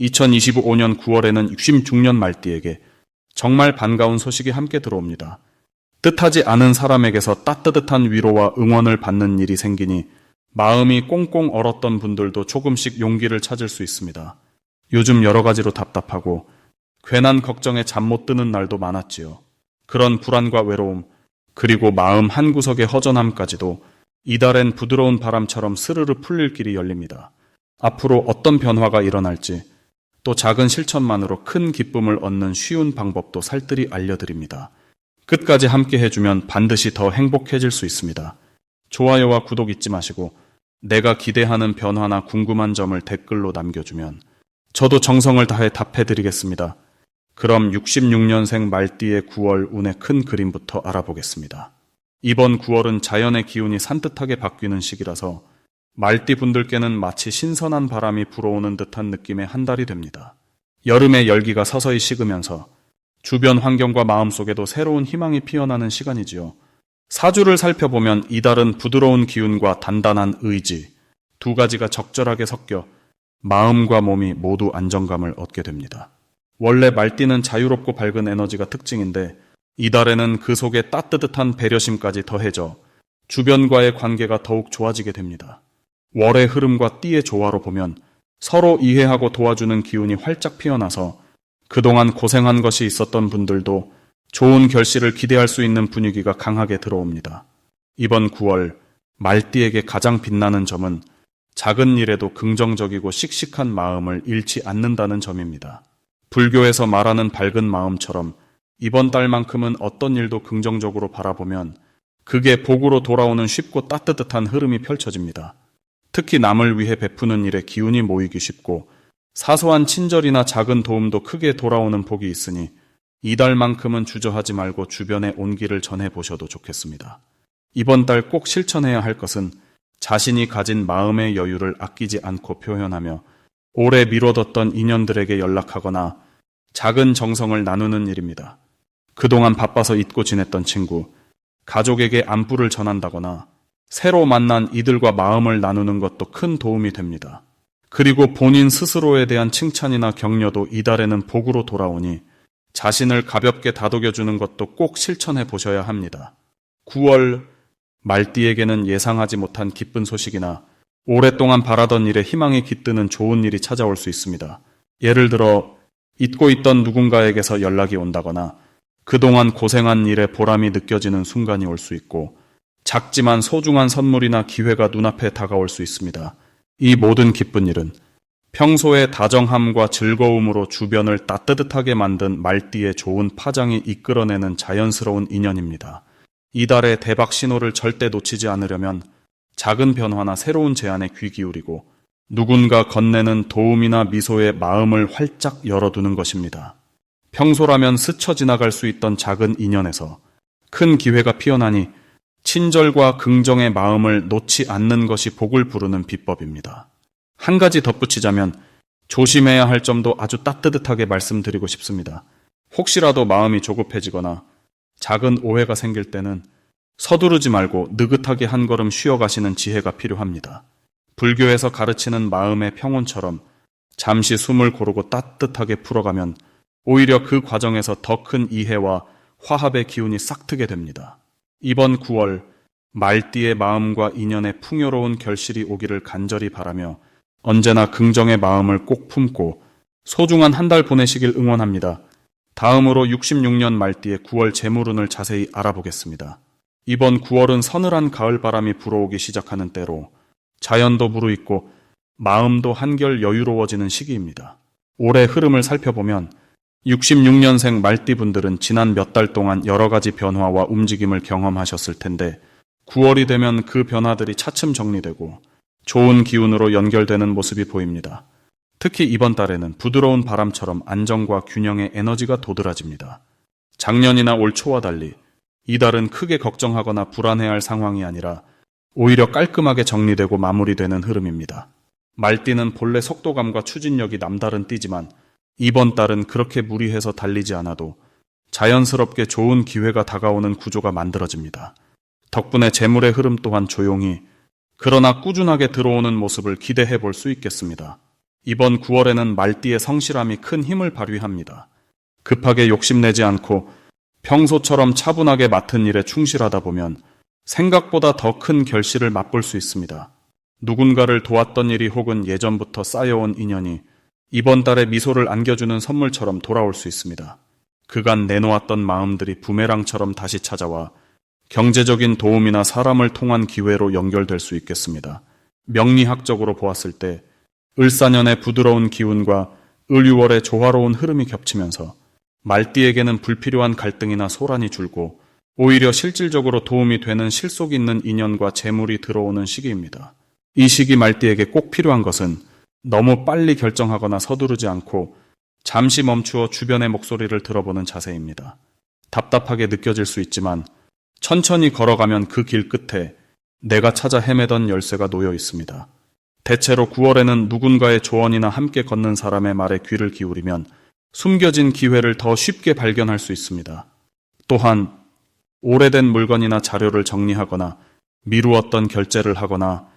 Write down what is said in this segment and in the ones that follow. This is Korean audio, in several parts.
2025년 9월에는 66년 말띠에게 정말 반가운 소식이 함께 들어옵니다. 뜻하지 않은 사람에게서 따뜻한 위로와 응원을 받는 일이 생기니 마음이 꽁꽁 얼었던 분들도 조금씩 용기를 찾을 수 있습니다. 요즘 여러 가지로 답답하고 괜한 걱정에 잠 못 드는 날도 많았지요. 그런 불안과 외로움, 그리고 마음 한구석의 허전함까지도 이달엔 부드러운 바람처럼 스르르 풀릴 길이 열립니다. 앞으로 어떤 변화가 일어날지 또 작은 실천만으로 큰 기쁨을 얻는 쉬운 방법도 살뜰히 알려드립니다. 끝까지 함께 해주면 반드시 더 행복해질 수 있습니다. 좋아요와 구독 잊지 마시고 내가 기대하는 변화나 궁금한 점을 댓글로 남겨주면 저도 정성을 다해 답해드리겠습니다. 그럼 66년생 말띠의 9월 운의 큰 그림부터 알아보겠습니다. 이번 9월은 자연의 기운이 산뜻하게 바뀌는 시기라서 말띠 분들께는 마치 신선한 바람이 불어오는 듯한 느낌의 한 달이 됩니다. 여름의 열기가 서서히 식으면서 주변 환경과 마음속에도 새로운 희망이 피어나는 시간이지요. 사주를 살펴보면 이달은 부드러운 기운과 단단한 의지 두 가지가 적절하게 섞여 마음과 몸이 모두 안정감을 얻게 됩니다. 원래 말띠는 자유롭고 밝은 에너지가 특징인데 이달에는 그 속에 따뜻한 배려심까지 더해져 주변과의 관계가 더욱 좋아지게 됩니다. 월의 흐름과 띠의 조화로 보면 서로 이해하고 도와주는 기운이 활짝 피어나서 그동안 고생한 것이 있었던 분들도 좋은 결실을 기대할 수 있는 분위기가 강하게 들어옵니다. 이번 9월 말띠에게 가장 빛나는 점은 작은 일에도 긍정적이고 씩씩한 마음을 잃지 않는다는 점입니다. 불교에서 말하는 밝은 마음처럼 이번 달만큼은 어떤 일도 긍정적으로 바라보면 그게 복으로 돌아오는 쉽고 따뜻한 흐름이 펼쳐집니다. 특히 남을 위해 베푸는 일에 기운이 모이기 쉽고 사소한 친절이나 작은 도움도 크게 돌아오는 복이 있으니 이달만큼은 주저하지 말고 주변에 온기를 전해 보셔도 좋겠습니다. 이번 달 꼭 실천해야 할 것은 자신이 가진 마음의 여유를 아끼지 않고 표현하며 오래 미뤄뒀던 인연들에게 연락하거나 작은 정성을 나누는 일입니다. 그동안 바빠서 잊고 지냈던 친구, 가족에게 안부를 전한다거나 새로 만난 이들과 마음을 나누는 것도 큰 도움이 됩니다. 그리고 본인 스스로에 대한 칭찬이나 격려도 이달에는 복으로 돌아오니 자신을 가볍게 다독여주는 것도 꼭 실천해 보셔야 합니다. 9월 말띠에게는 예상하지 못한 기쁜 소식이나 오랫동안 바라던 일에 희망이 깃드는 좋은 일이 찾아올 수 있습니다. 예를 들어 잊고 있던 누군가에게서 연락이 온다거나 그동안 고생한 일에 보람이 느껴지는 순간이 올 수 있고 작지만 소중한 선물이나 기회가 눈앞에 다가올 수 있습니다. 이 모든 기쁜 일은 평소의 다정함과 즐거움으로 주변을 따뜻하게 만든 말띠의 좋은 파장이 이끌어내는 자연스러운 인연입니다. 이달의 대박 신호를 절대 놓치지 않으려면 작은 변화나 새로운 제안에 귀 기울이고 누군가 건네는 도움이나 미소에 마음을 활짝 열어두는 것입니다. 평소라면 스쳐 지나갈 수 있던 작은 인연에서 큰 기회가 피어나니 친절과 긍정의 마음을 놓지 않는 것이 복을 부르는 비법입니다. 한 가지 덧붙이자면 조심해야 할 점도 아주 따뜻하게 말씀드리고 싶습니다. 혹시라도 마음이 조급해지거나 작은 오해가 생길 때는 서두르지 말고 느긋하게 한 걸음 쉬어가시는 지혜가 필요합니다. 불교에서 가르치는 마음의 평온처럼 잠시 숨을 고르고 따뜻하게 풀어가면 오히려 그 과정에서 더 큰 이해와 화합의 기운이 싹트게 됩니다. 이번 9월 말띠의 마음과 인연의 풍요로운 결실이 오기를 간절히 바라며 언제나 긍정의 마음을 꼭 품고 소중한 한 달 보내시길 응원합니다. 다음으로 66년 말띠의 9월 재물운을 자세히 알아보겠습니다. 이번 9월은 서늘한 가을 바람이 불어오기 시작하는 때로 자연도 무르익고 마음도 한결 여유로워지는 시기입니다. 올해 흐름을 살펴보면 66년생 말띠분들은 지난 몇 달 동안 여러 가지 변화와 움직임을 경험하셨을 텐데 9월이 되면 그 변화들이 차츰 정리되고 좋은 기운으로 연결되는 모습이 보입니다. 특히 이번 달에는 부드러운 바람처럼 안정과 균형의 에너지가 도드라집니다. 작년이나 올 초와 달리 이달은 크게 걱정하거나 불안해할 상황이 아니라 오히려 깔끔하게 정리되고 마무리되는 흐름입니다. 말띠는 본래 속도감과 추진력이 남다른 띠지만 이번 달은 그렇게 무리해서 달리지 않아도 자연스럽게 좋은 기회가 다가오는 구조가 만들어집니다. 덕분에 재물의 흐름 또한 조용히 그러나 꾸준하게 들어오는 모습을 기대해 볼 수 있겠습니다. 이번 9월에는 말띠의 성실함이 큰 힘을 발휘합니다. 급하게 욕심내지 않고 평소처럼 차분하게 맡은 일에 충실하다 보면 생각보다 더 큰 결실을 맛볼 수 있습니다. 누군가를 도왔던 일이 혹은 예전부터 쌓여온 인연이 이번 달에 미소를 안겨주는 선물처럼 돌아올 수 있습니다. 그간 내놓았던 마음들이 부메랑처럼 다시 찾아와 경제적인 도움이나 사람을 통한 기회로 연결될 수 있겠습니다. 명리학적으로 보았을 때 을사년의 부드러운 기운과 을유월의 조화로운 흐름이 겹치면서 말띠에게는 불필요한 갈등이나 소란이 줄고 오히려 실질적으로 도움이 되는 실속 있는 인연과 재물이 들어오는 시기입니다. 이 시기 말띠에게 꼭 필요한 것은 너무 빨리 결정하거나 서두르지 않고 잠시 멈추어 주변의 목소리를 들어보는 자세입니다. 답답하게 느껴질 수 있지만 천천히 걸어가면 그 길 끝에 내가 찾아 헤매던 열쇠가 놓여 있습니다. 대체로 9월에는 누군가의 조언이나 함께 걷는 사람의 말에 귀를 기울이면 숨겨진 기회를 더 쉽게 발견할 수 있습니다. 또한 오래된 물건이나 자료를 정리하거나 미루었던 결제를 하거나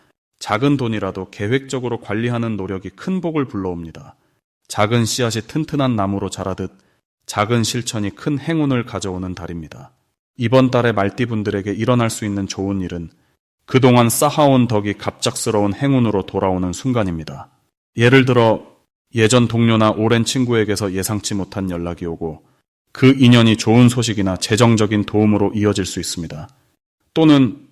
작은 돈이라도 계획적으로 관리하는 노력이 큰 복을 불러옵니다. 작은 씨앗이 튼튼한 나무로 자라듯 작은 실천이 큰 행운을 가져오는 달입니다. 이번 달에 말띠분들에게 일어날 수 있는 좋은 일은 그동안 쌓아온 덕이 갑작스러운 행운으로 돌아오는 순간입니다. 예를 들어 예전 동료나 오랜 친구에게서 예상치 못한 연락이 오고 그 인연이 좋은 소식이나 재정적인 도움으로 이어질 수 있습니다. 또는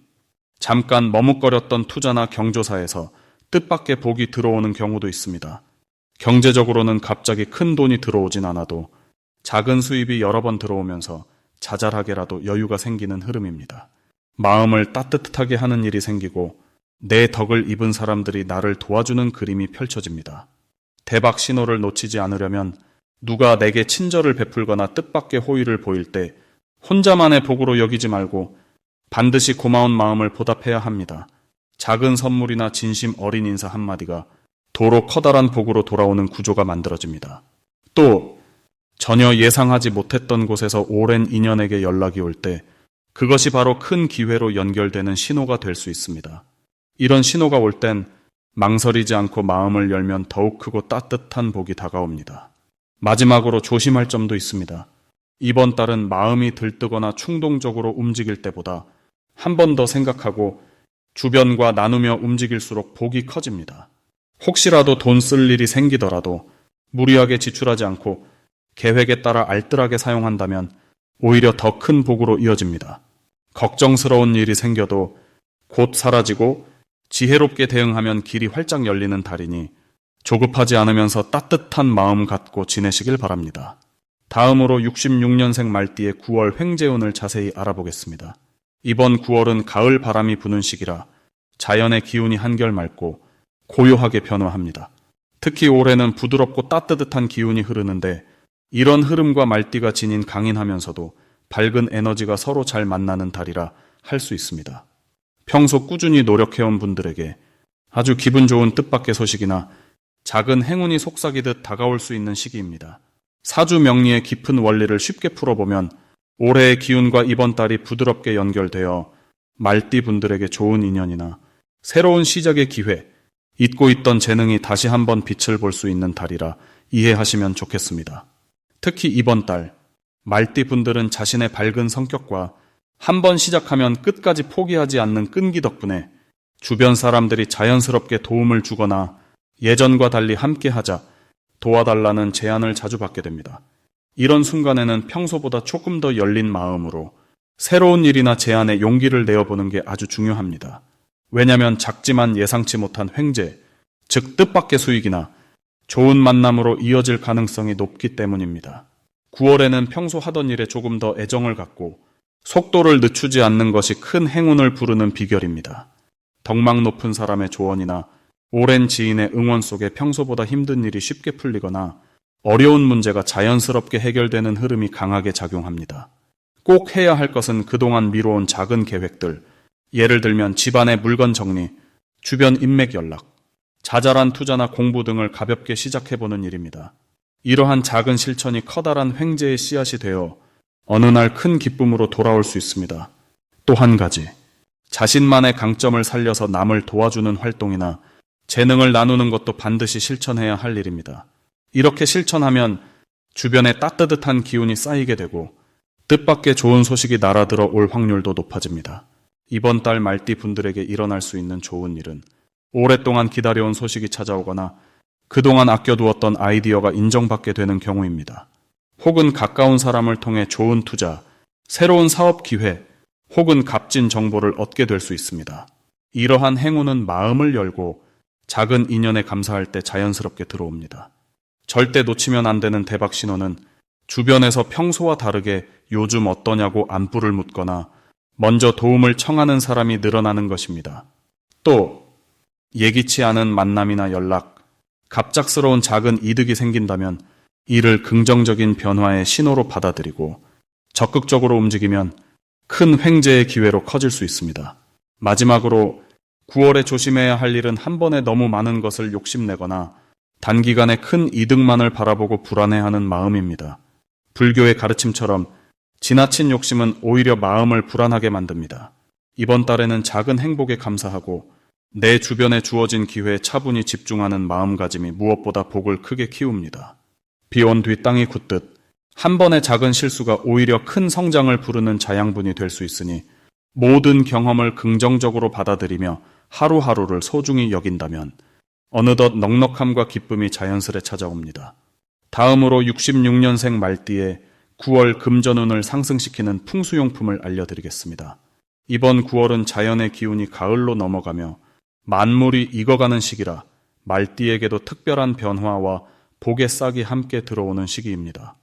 잠깐 머뭇거렸던 투자나 경조사에서 뜻밖의 복이 들어오는 경우도 있습니다. 경제적으로는 갑자기 큰 돈이 들어오진 않아도 작은 수입이 여러 번 들어오면서 자잘하게라도 여유가 생기는 흐름입니다. 마음을 따뜻하게 하는 일이 생기고 내 덕을 입은 사람들이 나를 도와주는 그림이 펼쳐집니다. 대박 신호를 놓치지 않으려면 누가 내게 친절을 베풀거나 뜻밖의 호의를 보일 때 혼자만의 복으로 여기지 말고 반드시 고마운 마음을 보답해야 합니다. 작은 선물이나 진심 어린 인사 한마디가 도로 커다란 복으로 돌아오는 구조가 만들어집니다. 또 전혀 예상하지 못했던 곳에서 오랜 인연에게 연락이 올 때 그것이 바로 큰 기회로 연결되는 신호가 될 수 있습니다. 이런 신호가 올 땐 망설이지 않고 마음을 열면 더욱 크고 따뜻한 복이 다가옵니다. 마지막으로 조심할 점도 있습니다. 이번 달은 마음이 들뜨거나 충동적으로 움직일 때보다 한 번 더 생각하고 주변과 나누며 움직일수록 복이 커집니다. 혹시라도 돈 쓸 일이 생기더라도 무리하게 지출하지 않고 계획에 따라 알뜰하게 사용한다면 오히려 더 큰 복으로 이어집니다. 걱정스러운 일이 생겨도 곧 사라지고 지혜롭게 대응하면 길이 활짝 열리는 달이니 조급하지 않으면서 따뜻한 마음 갖고 지내시길 바랍니다. 다음으로 66년생 말띠의 9월 횡재운을 자세히 알아보겠습니다. 이번 9월은 가을 바람이 부는 시기라 자연의 기운이 한결 맑고 고요하게 변화합니다. 특히 올해는 부드럽고 따뜻한 기운이 흐르는데 이런 흐름과 말띠가 지닌 강인하면서도 밝은 에너지가 서로 잘 만나는 달이라 할 수 있습니다. 평소 꾸준히 노력해온 분들에게 아주 기분 좋은 뜻밖의 소식이나 작은 행운이 속삭이듯 다가올 수 있는 시기입니다. 사주 명리의 깊은 원리를 쉽게 풀어보면 올해의 기운과 이번 달이 부드럽게 연결되어 말띠 분들에게 좋은 인연이나 새로운 시작의 기회, 잊고 있던 재능이 다시 한번 빛을 볼 수 있는 달이라 이해하시면 좋겠습니다. 특히 이번 달, 말띠 분들은 자신의 밝은 성격과 한 번 시작하면 끝까지 포기하지 않는 끈기 덕분에 주변 사람들이 자연스럽게 도움을 주거나 예전과 달리 함께 하자, 도와달라는 제안을 자주 받게 됩니다. 이런 순간에는 평소보다 조금 더 열린 마음으로 새로운 일이나 제안에 용기를 내어보는 게 아주 중요합니다. 왜냐면 작지만 예상치 못한 횡재, 즉 뜻밖의 수익이나 좋은 만남으로 이어질 가능성이 높기 때문입니다. 9월에는 평소 하던 일에 조금 더 애정을 갖고 속도를 늦추지 않는 것이 큰 행운을 부르는 비결입니다. 덕망 높은 사람의 조언이나 오랜 지인의 응원 속에 평소보다 힘든 일이 쉽게 풀리거나 어려운 문제가 자연스럽게 해결되는 흐름이 강하게 작용합니다. 꼭 해야 할 것은 그동안 미뤄온 작은 계획들, 예를 들면 집안의 물건 정리, 주변 인맥 연락, 자잘한 투자나 공부 등을 가볍게 시작해보는 일입니다. 이러한 작은 실천이 커다란 횡재의 씨앗이 되어 어느 날 큰 기쁨으로 돌아올 수 있습니다. 또 한 가지, 자신만의 강점을 살려서 남을 도와주는 활동이나 재능을 나누는 것도 반드시 실천해야 할 일입니다. 이렇게 실천하면 주변에 따뜻한 기운이 쌓이게 되고 뜻밖의 좋은 소식이 날아들어 올 확률도 높아집니다. 이번 달 말띠 분들에게 일어날 수 있는 좋은 일은 오랫동안 기다려온 소식이 찾아오거나 그동안 아껴두었던 아이디어가 인정받게 되는 경우입니다. 혹은 가까운 사람을 통해 좋은 투자, 새로운 사업 기회, 혹은 값진 정보를 얻게 될 수 있습니다. 이러한 행운은 마음을 열고 작은 인연에 감사할 때 자연스럽게 들어옵니다. 절대 놓치면 안 되는 대박 신호는 주변에서 평소와 다르게 요즘 어떠냐고 안부를 묻거나 먼저 도움을 청하는 사람이 늘어나는 것입니다. 또 예기치 않은 만남이나 연락, 갑작스러운 작은 이득이 생긴다면 이를 긍정적인 변화의 신호로 받아들이고 적극적으로 움직이면 큰 횡재의 기회로 커질 수 있습니다. 마지막으로 9월에 조심해야 할 일은 한 번에 너무 많은 것을 욕심내거나 단기간에 큰 이득만을 바라보고 불안해하는 마음입니다. 불교의 가르침처럼 지나친 욕심은 오히려 마음을 불안하게 만듭니다. 이번 달에는 작은 행복에 감사하고 내 주변에 주어진 기회에 차분히 집중하는 마음가짐이 무엇보다 복을 크게 키웁니다. 비온 뒤 땅이 굳듯 한 번의 작은 실수가 오히려 큰 성장을 부르는 자양분이 될 수 있으니 모든 경험을 긍정적으로 받아들이며 하루하루를 소중히 여긴다면 어느덧 넉넉함과 기쁨이 자연스레 찾아옵니다. 다음으로 66년생 말띠에 9월 금전운을 상승시키는 풍수용품을 알려드리겠습니다. 이번 9월은 자연의 기운이 가을로 넘어가며 만물이 익어가는 시기라 말띠에게도 특별한 변화와 복의 싹이 함께 들어오는 시기입니다.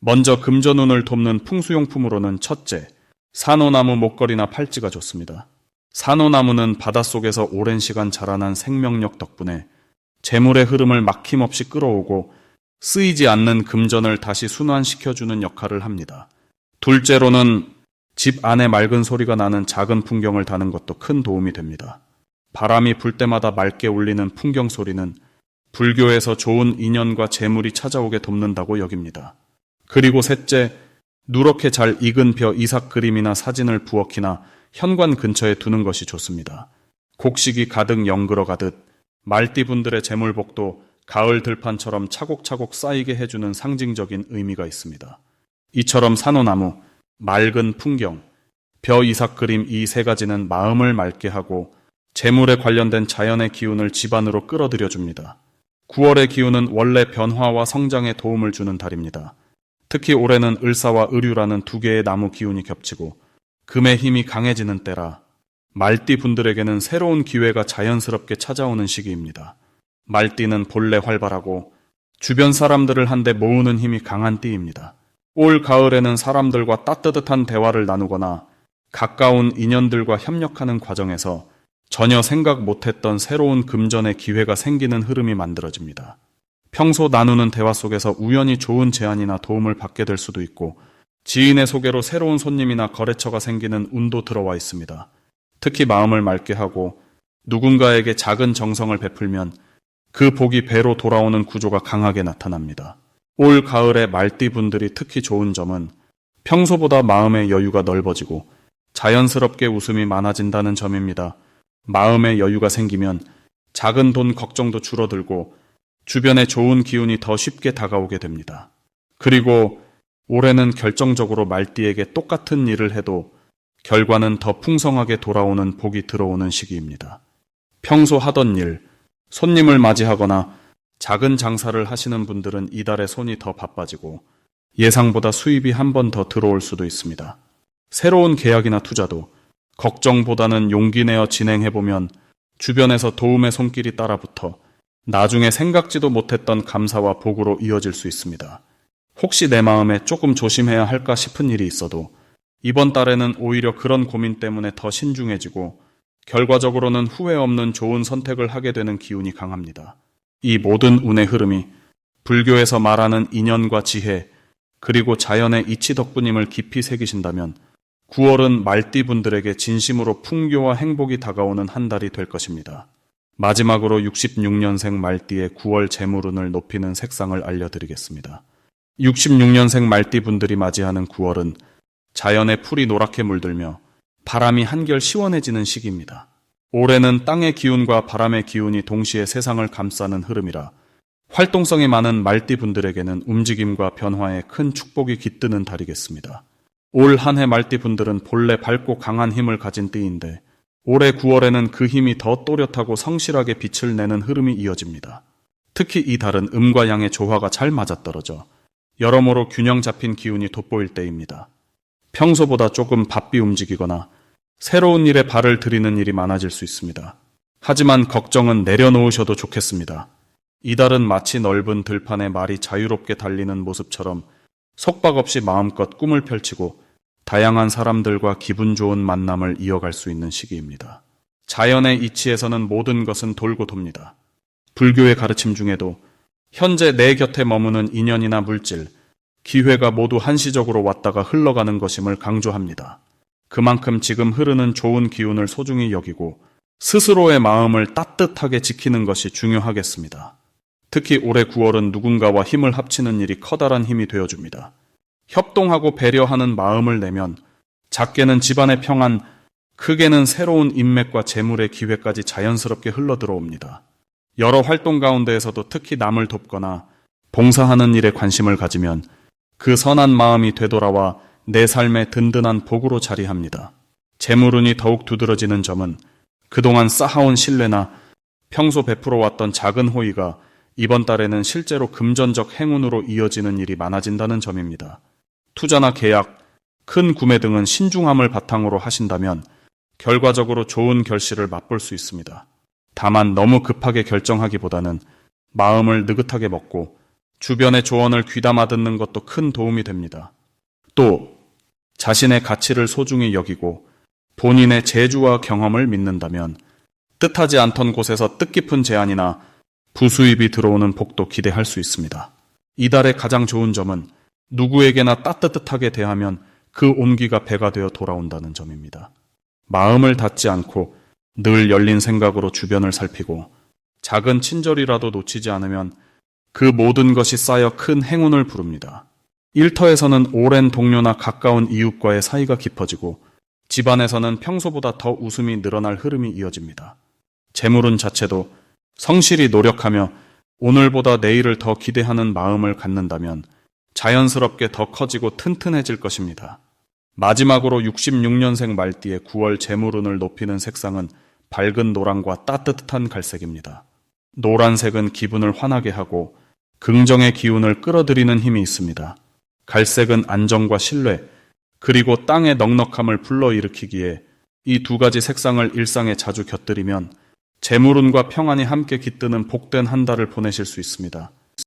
먼저 금전운을 돕는 풍수용품으로는 첫째, 산호나무 목걸이나 팔찌가 좋습니다. 산호나무는 바닷속에서 오랜 시간 자라난 생명력 덕분에 재물의 흐름을 막힘없이 끌어오고 쓰이지 않는 금전을 다시 순환시켜주는 역할을 합니다. 둘째로는 집 안에 맑은 소리가 나는 작은 풍경을 다는 것도 큰 도움이 됩니다. 바람이 불 때마다 맑게 울리는 풍경 소리는 불교에서 좋은 인연과 재물이 찾아오게 돕는다고 여깁니다. 그리고 셋째, 누렇게 잘 익은 벼 이삭 그림이나 사진을 부엌이나 현관 근처에 두는 것이 좋습니다. 곡식이 가득 영글어 가듯 말띠분들의 재물복도 가을 들판처럼 차곡차곡 쌓이게 해주는 상징적인 의미가 있습니다. 이처럼 산호나무, 맑은 풍경, 벼 이삭 그림 이 세 가지는 마음을 맑게 하고 재물에 관련된 자연의 기운을 집안으로 끌어들여 줍니다. 9월의 기운은 원래 변화와 성장에 도움을 주는 달입니다. 특히 올해는 을사와 을유라는 두 개의 나무 기운이 겹치고 금의 힘이 강해지는 때라 말띠 분들에게는 새로운 기회가 자연스럽게 찾아오는 시기입니다. 말띠는 본래 활발하고 주변 사람들을 한데 모으는 힘이 강한 띠입니다. 올 가을에는 사람들과 따뜻한 대화를 나누거나 가까운 인연들과 협력하는 과정에서 전혀 생각 못했던 새로운 금전의 기회가 생기는 흐름이 만들어집니다. 평소 나누는 대화 속에서 우연히 좋은 제안이나 도움을 받게 될 수도 있고 지인의 소개로 새로운 손님이나 거래처가 생기는 운도 들어와 있습니다. 특히 마음을 맑게 하고 누군가에게 작은 정성을 베풀면 그 복이 배로 돌아오는 구조가 강하게 나타납니다. 올 가을에 말띠분들이 특히 좋은 점은 평소보다 마음의 여유가 넓어지고 자연스럽게 웃음이 많아진다는 점입니다. 마음의 여유가 생기면 작은 돈 걱정도 줄어들고 주변에 좋은 기운이 더 쉽게 다가오게 됩니다. 그리고 올해는 결정적으로 말띠에게 똑같은 일을 해도 결과는 더 풍성하게 돌아오는 복이 들어오는 시기입니다. 평소 하던 일, 손님을 맞이하거나 작은 장사를 하시는 분들은 이달에 손이 더 바빠지고 예상보다 수입이 한 번 더 들어올 수도 있습니다. 새로운 계약이나 투자도 걱정보다는 용기 내어 진행해보면 주변에서 도움의 손길이 따라붙어 나중에 생각지도 못했던 감사와 복으로 이어질 수 있습니다. 혹시 내 마음에 조금 조심해야 할까 싶은 일이 있어도 이번 달에는 오히려 그런 고민 때문에 더 신중해지고 결과적으로는 후회 없는 좋은 선택을 하게 되는 기운이 강합니다. 이 모든 운의 흐름이 불교에서 말하는 인연과 지혜, 그리고 자연의 이치 덕분임을 깊이 새기신다면 9월은 말띠분들에게 진심으로 풍요와 행복이 다가오는 한 달이 될 것입니다. 마지막으로 66년생 말띠의 9월 재물운을 높이는 색상을 알려드리겠습니다. 66년생 말띠분들이 맞이하는 9월은 자연의 풀이 노랗게 물들며 바람이 한결 시원해지는 시기입니다. 올해는 땅의 기운과 바람의 기운이 동시에 세상을 감싸는 흐름이라 활동성이 많은 말띠 분들에게는 움직임과 변화에 큰 축복이 깃드는 달이겠습니다. 올 한 해 말띠 분들은 본래 밝고 강한 힘을 가진 띠인데 올해 9월에는 그 힘이 더 또렷하고 성실하게 빛을 내는 흐름이 이어집니다. 특히 이 달은 음과 양의 조화가 잘 맞아떨어져 여러모로 균형 잡힌 기운이 돋보일 때입니다. 평소보다 조금 바삐 움직이거나 새로운 일에 발을 들이는 일이 많아질 수 있습니다. 하지만 걱정은 내려놓으셔도 좋겠습니다. 이달은 마치 넓은 들판에 말이 자유롭게 달리는 모습처럼 속박 없이 마음껏 꿈을 펼치고 다양한 사람들과 기분 좋은 만남을 이어갈 수 있는 시기입니다. 자연의 이치에서는 모든 것은 돌고 돕니다. 불교의 가르침 중에도 현재 내 곁에 머무는 인연이나 물질, 기회가 모두 한시적으로 왔다가 흘러가는 것임을 강조합니다. 그만큼 지금 흐르는 좋은 기운을 소중히 여기고 스스로의 마음을 따뜻하게 지키는 것이 중요하겠습니다. 특히 올해 9월은 누군가와 힘을 합치는 일이 커다란 힘이 되어줍니다. 협동하고 배려하는 마음을 내면 작게는 집안의 평안, 크게는 새로운 인맥과 재물의 기회까지 자연스럽게 흘러 들어옵니다. 여러 활동 가운데에서도 특히 남을 돕거나 봉사하는 일에 관심을 가지면 그 선한 마음이 되돌아와 내 삶의 든든한 복으로 자리합니다. 재물운이 더욱 두드러지는 점은 그동안 쌓아온 신뢰나 평소 베풀어 왔던 작은 호의가 이번 달에는 실제로 금전적 행운으로 이어지는 일이 많아진다는 점입니다. 투자나 계약, 큰 구매 등은 신중함을 바탕으로 하신다면 결과적으로 좋은 결실을 맛볼 수 있습니다. 다만 너무 급하게 결정하기보다는 마음을 느긋하게 먹고 주변의 조언을 귀담아 듣는 것도 큰 도움이 됩니다. 또 자신의 가치를 소중히 여기고 본인의 재주와 경험을 믿는다면 뜻하지 않던 곳에서 뜻깊은 제안이나 부수입이 들어오는 복도 기대할 수 있습니다. 이달의 가장 좋은 점은 누구에게나 따뜻하게 대하면 그 온기가 배가 되어 돌아온다는 점입니다. 마음을 닫지 않고 늘 열린 생각으로 주변을 살피고 작은 친절이라도 놓치지 않으면 그 모든 것이 쌓여 큰 행운을 부릅니다. 일터에서는 오랜 동료나 가까운 이웃과의 사이가 깊어지고 집안에서는 평소보다 더 웃음이 늘어날 흐름이 이어집니다. 재물운 자체도 성실히 노력하며 오늘보다 내일을 더 기대하는 마음을 갖는다면 자연스럽게 더 커지고 튼튼해질 것입니다. 마지막으로 66년생 말띠의 9월 재물운을 높이는 색상은 밝은 노랑과 따뜻한 갈색입니다. 노란색은 기분을 환하게 하고 긍정의 기운을 끌어들이는 힘이 있습니다. 갈색은 안정과 신뢰, 그리고 땅의 넉넉함을 불러일으키기에 이 두 가지 색상을 일상에 자주 곁들이면 재물운과 평안이 함께 깃드는 복된 한 달을 보내실 수 있습니다.